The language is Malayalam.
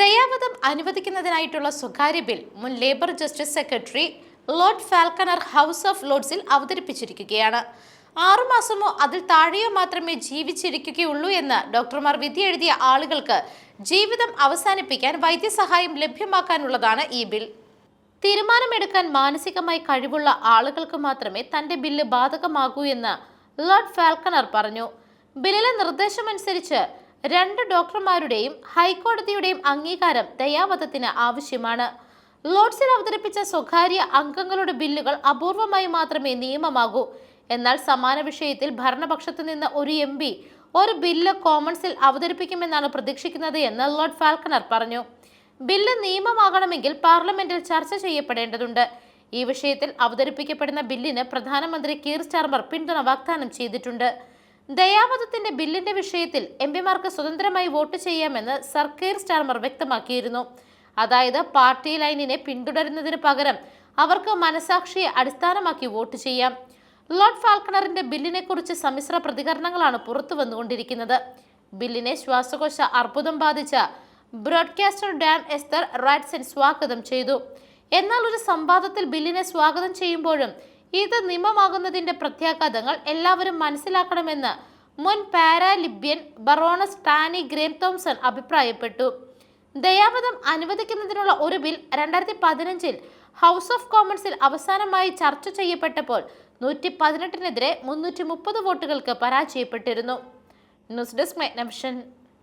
ദയാവധം അനുവദിക്കുന്നതിനായിട്ടുള്ള സ്വകാര്യ ബിൽ മുൻ Labour justice secretary Lord Falconer House of ലോർഡ്സിൽ അവതരിപ്പിച്ചിരിക്കുകയാണ്. ആറുമാസമോ അതിൽ താഴെയോ മാത്രമേ ജീവിച്ചിരിക്കുകയുള്ളൂ എന്ന് ഡോക്ടർമാർ വിധി എഴുതിയ ആളുകൾക്ക് ജീവിതം അവസാനിപ്പിക്കാൻ വൈദ്യസഹായം ലഭ്യമാക്കാനുള്ളതാണ് ഈ ബിൽ. തീരുമാനമെടുക്കാൻ മാനസികമായി കഴിവുള്ള ആളുകൾക്ക് മാത്രമേ തന്റെ ബില്ല് ബാധകമാകൂ എന്ന് ലോർഡ് ഫാൽക്കണർ പറഞ്ഞു. ബില്ലിലെ നിർദ്ദേശമനുസരിച്ച് രണ്ട് ഡോക്ടർമാരുടെയും ഹൈക്കോടതിയുടെയും അംഗീകാരം ദയാവധത്തിന് ആവശ്യമാണ്. ലോഡ്സിൽ അവതരിപ്പിച്ച സ്വകാര്യ അംഗങ്ങളുടെ ബില്ലുകൾ അപൂർവമായി മാത്രമേ നിയമമാകൂ. എന്നാൽ സമാന വിഷയത്തിൽ ഭരണപക്ഷത്ത് നിന്ന് ഒരു എം പി ഒരു ബില്ല് കോമൺസിൽ അവതരിപ്പിക്കുമെന്നാണ് പ്രതീക്ഷിക്കുന്നത് എന്ന് ലോർഡ് ഫാൽക്കണർ പറഞ്ഞു. ബില്ല് നിയമമാകണമെങ്കിൽ പാർലമെന്റിൽ ചർച്ച ചെയ്യപ്പെടേണ്ടതുണ്ട്. ഈ വിഷയത്തിൽ അവതരിപ്പിക്കപ്പെടുന്ന ബില്ലിന് പ്രധാനമന്ത്രി കീർ സ്റ്റാർമർ പിന്തുണ വാഗ്ദാനം ചെയ്തിട്ടുണ്ട്. ദയാവധത്തിന്റെ ബില്ലിന്റെ വിഷയത്തിൽ എം പിമാർക്ക് സ്വതന്ത്രമായി വോട്ട് ചെയ്യാമെന്ന് സർക്കേർ സ്റ്റാർമർ വ്യക്തമാക്കിയിരുന്നു. അതായത് പാർട്ടി ലൈനിനെ പിന്തുടരുന്നതിന് പകരം അവർക്ക് മനസാക്ഷിയെ അടിസ്ഥാനമാക്കി വോട്ട് ചെയ്യാം. ലോർഡ് ഫാൽക്കണറിന്റെ ബില്ലിനെ കുറിച്ച് സമ്മിശ്ര പ്രതികരണങ്ങളാണ് പുറത്തു വന്നുകൊണ്ടിരിക്കുന്നത്. ബില്ലിനെ ശ്വാസകോശ അർബുദം ബാധിച്ച ബ്രോഡ്കാസ്റ്റർ ഡാൻ എസ്തർ റാറ്റ്സൺ സ്വാഗതം ചെയ്തു. എന്നാൽ ഒരു സംവാദത്തിൽ ബില്ലിനെ സ്വാഗതം ചെയ്യുമ്പോഴും ഇത് നിയമമാകുന്നതിന്റെ പ്രത്യാഘാതങ്ങൾ എല്ലാവരും മനസ്സിലാക്കണമെന്ന് മുൻ Paralympian Baroness Tanni Grey Thompson അഭിപ്രായപ്പെട്ടു. ദയാവധം അനുവദിക്കുന്നതിനുള്ള ഒരു ബിൽ രണ്ടായിരത്തി പതിനഞ്ചിൽ ഹൗസ് ഓഫ് കോമൺസിൽ അവസാനമായി ചർച്ച ചെയ്യപ്പെട്ടപ്പോൾ നൂറ്റി പതിനെട്ടിനെതിരെ മുന്നൂറ്റി മുപ്പത് വോട്ടുകൾക്ക് പരാജയപ്പെട്ടിരുന്നു. News desk മെഗ്നവിഷൻ